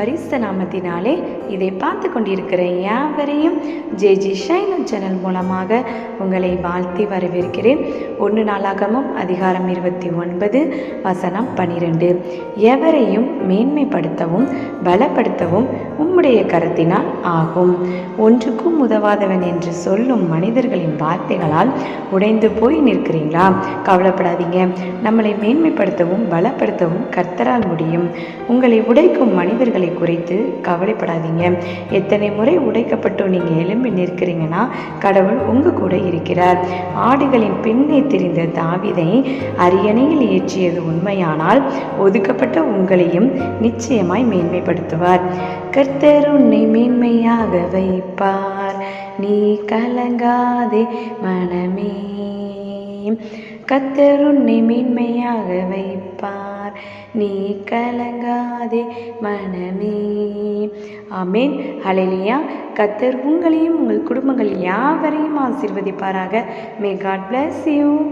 பரிசு நாமத்தினாலே இதை பார்த்து கொண்டிருக்கிற யாவரையும் ஜே ஜி ஷைலன் சேனல் மூலமாக உங்களை வாழ்த்தி வரவேற்கிறேன். ஒன்று நாளாகமும் அதிகாரம் இருபத்தி ஒன்பது வசனம் பனிரெண்டு. எவரையும் மேன்மைப்படுத்தவும் பலப்படுத்தவும் உம்முடைய கருத்தினால் ஆகும். ஒன்றுக்கும் உதவாதவன் என்று சொல்லும் மனிதர்களின் வார்த்தைகளால் உடைந்து போய் நிற்கிறீங்களா கவலைப்படாதீங்க. நம்மளை மேன்மைப்படுத்தவும் பலப்படுத்தவும் கர்த்தரால் முடியும். உங்களை உடைக்கும் மனிதர்களை குறித்து கவலைப்படாதீங்க. எத்தனை முறை உடைக்கப்பட்டு நீங்கள் எழும்பி நிற்கிறீங்கன்னா கடவுள் உங்க கூட இருக்கிறார். ஆடுகளின் பின்னே திரிந்த தாவிதை அரியணையில் ஏற்றியது உண்மையானால் ஒதுக்கப்பட்ட உங்களையும் நிச்சயமாய் மேன்மைப்படுத்துவார். கர்த்தர் உன்னை மேன்மையாக வைப்பார். நீ கலங்காதே மனமே. கத்தர் உன்னை மேன்மையாக வைப்பார். நீ கலங்காதே மனமே. ஆமேன். ஹalleluya. கத்தர் உங்களையும் உங்கள் குடும்பங்கள் யாவரையும் ஆசீர்வதிப்பாராக. May God bless you